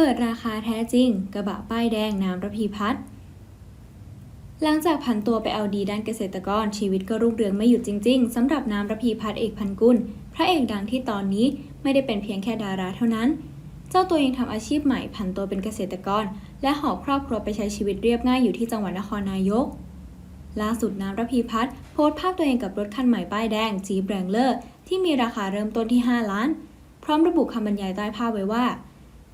เปิดราคาแท้จริง กระบะป้ายแดงน้ำระพีพัฒน์หลังจากผันตัวไปเอาดีด้านเกษตรกรชีวิตก็รุ่งเรืองไม่หยุดจริงๆสำหรับน้ำระพีพัฒน์เอกพันกุลพระเอกดังที่ตอนนี้ไม่ได้เป็นเพียงแค่ดาราเท่านั้น เจ้าตัวยังทำอาชีพใหม่ผันตัวเป็นเกษตรกร และหอบครอบครัวไปใช้ชีวิตเรียบง่ายอยู่ที่จังหวัดนครนายก ล่าสุดน้ำระพีพัฒน์โพสต์ภาพตัวเองกับรถคันใหม่ป้ายแดงจีบแรงเลอร์ที่มีราคาเริ่มต้นที่ 5 ล้าน พร้อมระบุคำบรรยายใต้ภาพไว้ว่า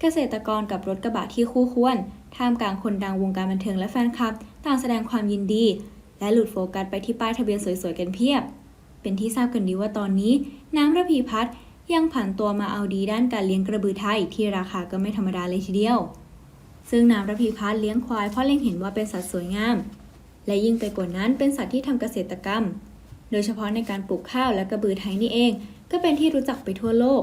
เกษตรกรกับรถกระบะที่คู่ควร ท่ามกลางคนดังวงการบันเทิงและแฟนคลับ ต่างแสดงความยินดี และหลุดโฟกัสไปที่ป้ายทะเบียนสวยๆกันเพียบ เป็นที่ทราบกันดีว่าตอนนี้ น้ำระพีพัฒน์ยังผันตัวมาเอาดีด้านการเลี้ยงกระบือไทยที่ราคาก็ไม่ธรรมดาเลยทีเดียว ซึ่งน้ำระพีพัฒน์เลี้ยงควายเพราะเล็งเห็นว่าเป็นสัตว์สวยงาม และยิ่งไปกว่านั้นเป็นสัตว์ที่ทำเกษตรกรรม โดยเฉพาะในการปลูกข้าวและกระบือไทยนี่เอง ก็เป็นที่รู้จักไปทั่วโลก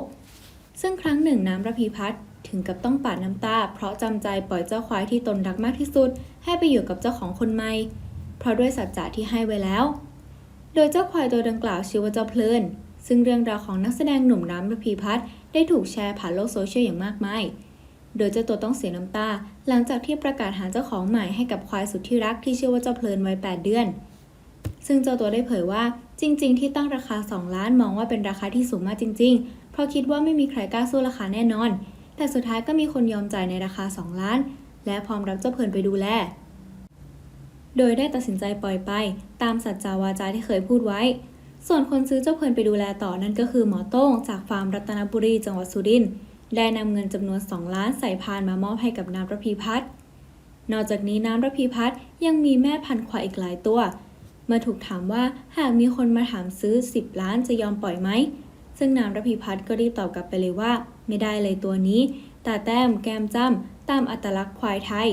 ซึ่งครั้งหนึ่งน้ำระพีพัฒน์ ถึงกับต้องปาดน้ำตา เพราะจำใจปล่อยเจ้าควายที่ตนรักมากที่สุด ให้ไปอยู่กับเจ้าของคนใหม่ เพราะด้วยสัจจะที่ให้ไว้แล้ว โดยเจ้าควายตัวดังกล่าวชื่อว่าเจ้าเพลิน ซึ่งเรื่องราวของนักแสดงหนุ่มน้ำระพีพัฒน์ได้ถูกแชร์ผ่านโลกโซเชียลอย่างมากมาย โดยเจ้าตัวต้องเสียน้ำตา หลังจากที่ประกาศหาเจ้าของใหม่ให้กับควายสุดที่รักที่ชื่อว่าเจ้าเพลินวัย8เดือน ซึ่งเจ้าตัวได้เผยว่าจริง ๆ ที่ตั้งราคา 2 ล้านมองว่าเป็นราคาที่สูงมากจริง ๆ เพราะคิดว่าไม่มีใครกล้าสู้ราคาแน่นอน แต่สุดท้ายก็มีคนยอมจ่ายในราคา 2 ล้าน และพร้อมรับเจ้าเพลินไปดูแล โดยได้ตัดสินใจปล่อยไป ตามสัจจาวาจาที่เคยพูดไว้ ส่วนคนซื้อเจ้าเพลินไปดูแลต่อนั่นก็คือหมอโต้งจากฟาร์มรัตนบุรีจังหวัดสุรินทร์ได้นำเงินจำนวน 2 ล้านใส่พานมามอบให้กับน้ำระพีพัฒน์นอกจากนี้น้ำระพีพัฒน์ยังมีแม่พันธุ์ควายอีกหลายตัว เมื่อถูกถามว่าหากมีคนมาถามซื้อ 10 ล้านจะยอมปล่อยไหม ซึ่งน้ำระพีพัฒน์ก็รีบตอบกลับไปเลยว่า ไม่ได้เลยตัวนี้ ตาแต้มแก้มจ้ำตามอัตลักษณ์ควายไทย